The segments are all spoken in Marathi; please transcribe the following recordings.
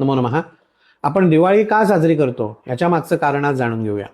नमो नमः. आपण दिवाळी का साजरी करतो? याच्या मागचं कारण आज जाणून घेऊया.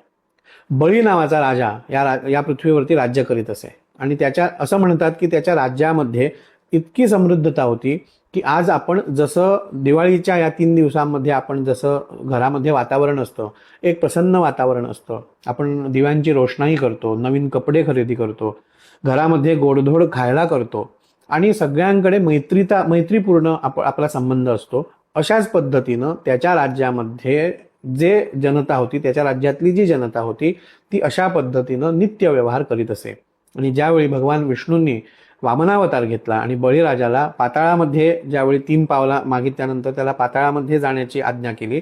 बळी नावाचा राजा या रा- या पृथ्वीवरती राज्य करीत असे. आणि त्याच्या असं म्हणतात की त्याच्या राज्यामध्ये इतकी समृद्धता होती की आज आपण जसं दिवाळीच्या या तीन दिवसांमध्ये आपण जसं घरामध्ये वातावरण असतं एक प्रसन्न वातावरण असतं. आपण दिव्यांची रोषणाई करतो नवीन कपडे खरेदी करतो घरामध्ये गोडधोड खायला करतो. आणि सगळ्यांकडे मैत्रीता मैत्रीपूर्ण आप आपला संबंध असतो. अशाच पद्धतीनं त्याच्या राज्यामध्ये जे जनता होती त्याच्या राज्यातली जी जनता होती ती अशा पद्धतीनं नित्य व्यवहार करीत असे. आणि ज्यावेळी भगवान विष्णूंनी वामनावतार घेतला आणि बळीराजाला पाताळामध्ये ज्यावेळी तीन पावला मागितल्यानंतर त्याला पाताळामध्ये जाण्याची आज्ञा केली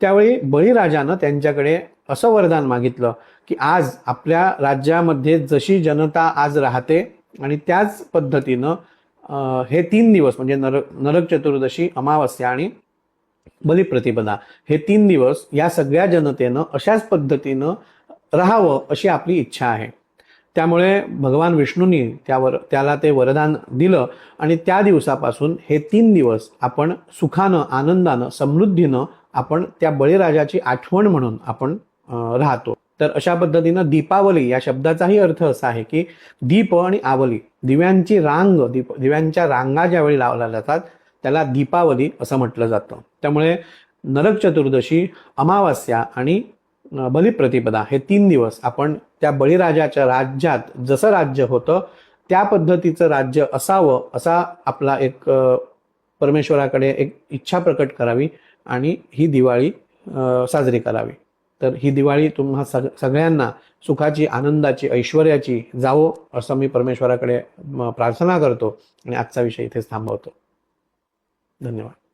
त्यावेळी बळीराजानं त्यांच्याकडे असं वरदान मागितलं की आज आपल्या राज्यामध्ये जशी जनता आज राहते आणि त्याच पद्धतीनं हे तीन दिवस म्हणजे नरक नरक चतुर्दशी अमावस्या आणि बलिप्रतिपदा हे तीन दिवस या सगळ्या जनतेनं अशाच पद्धतीनं राहावं अशी आपली इच्छा आहे. त्यामुळे भगवान विष्णूंनी त्यावर त्याला ते वरदान दिलं आणि त्या दिवसापासून हे तीन दिवस आपण सुखानं आनंदानं समृद्धीनं आपण त्या बळीराजाची आठवण म्हणून आपण राहतो. तर अशा पद्धतीनं दीपावली या शब्दाचाही अर्थ असा आहे की दीप आणि आवली दिव्यांची रांग दीप दिव्यांच्या रांगा ज्यावेळी लावल्या जातात त्याला दीपावली असं म्हटलं जातं. त्यामुळे नरक चतुर्दशी अमावास्या आणि बलिप्रतिपदा हे तीन दिवस आपण त्या बळीराजाच्या राज्यात जसं राज्य होतं त्या पद्धतीचं राज्य असावं असा आपला एक परमेश्वराकडे एक इच्छा प्रकट करावी आणि ही दिवाळी साजरी करावी. तर ही दिवाळी तुम्हा सग सगळ्यांना सुखाची आनंदाची ऐश्वर्याची जावो असं मी परमेश्वराकडे प्रार्थना करतो आणि आजचा विषय इथेच थांबवतो. धन्यवाद.